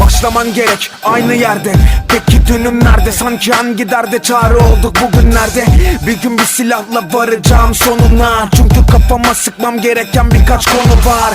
başlaman gerek aynı yerde. Peki dünüm nerede? Sanki hangi derde çare olduk bugünlerde? Bir gün bir silahla varacağım sonuna. Çünkü kafama sıkmam gereken birkaç konu var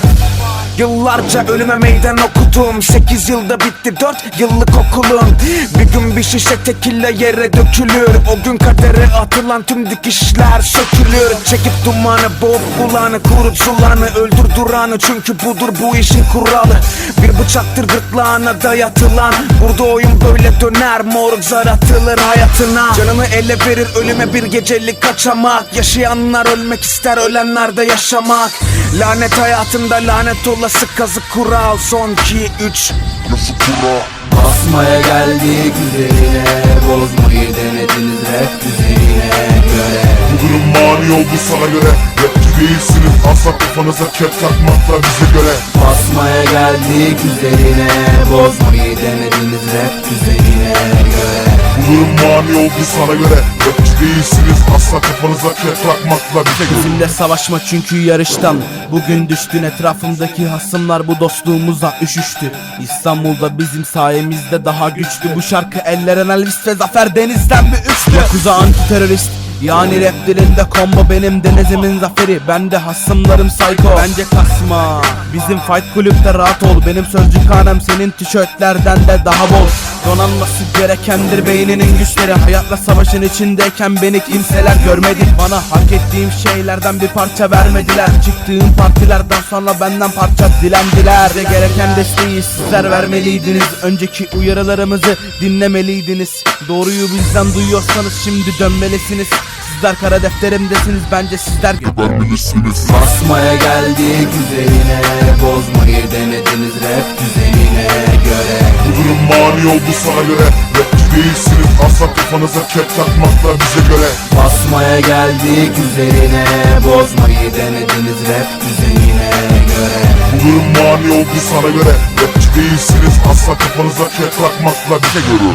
Yıllarca ölüme meydan okudum. 8 yılda bitti 4 yıllık okulum. Bir gün bir şişe tekille yere dökülür. O gün kadere atılan tüm dikişler sökülür. Çekip dumanı boğup kulağını kurup sulanı Öldür duranı. Çünkü budur bu işin kuralı. Bir bıçaktır gırtlağına dayatılan. Burada oyun böyle döner moruk zar atılır hayatına. Canını ele verir ölüme bir gecelik kaçamak. Yaşayanlar ölmek ister ölenler de yaşamak. Lanet hayatında lanet olası kazık kural Son 2 3 Nasıl kura Basmaya geldik üzerine Bozmayı denediniz rap düzenine göre. Bu durum mani oldu sana göre Rapçi değilsiniz. Asla kafanıza kep takmakla bize göre. Basmaya geldik üzerine Bozmayı denediniz rap düzenine göre Bu durum mani oldu sana göre. Rapçi değilsiniz asla kafanıza kep takmakla bize göre Bizimle savaşma çünkü yarıştan. Bugün düştün etrafımdaki hasımlar bu dostluğumuza üşüştü. İstanbul'da bizim sayemizde daha güçlü. Bu şarkı elleren Elvis ve Zafer Deniz'den bir üçlü Yakuza antiterörist. Yani rap dilinde combo benim denizimin zaferi. Ben de hasımlarım psycho. Bence kasma. Bizim fight kulüpte rahat ol. Benim sözcük hanem senin tişörtlerden de daha bol Donanması gerekendir beyninin güçleri. Hayatla savaşın içindeyken beni kimseler görmedi. Bana hak ettiğim şeylerden bir parça vermediler. Çıktığım partilerden sonra benden parça dilendiler. Size gereken desteği sizler vermeliydiniz. Önceki uyarılarımızı dinlemeliydiniz. Doğruyu bizden duyuyorsanız şimdi dönmelisiniz. Sizler kara defterimdesiniz. Bence sizler Vermelisiniz Basmaya geldik üzerine Bozmayı denediniz rap düzenine mani oldu sana göre. Rapçi değilsiniz. Asla kafanıza kep takmakla bize göre. Basmaya geldik üzerine. Bozmayı denediniz rap düzenine göre. Durum mani oldu sana göre. Rapçi değilsiniz. Asla kafanıza kep takmakla bize göre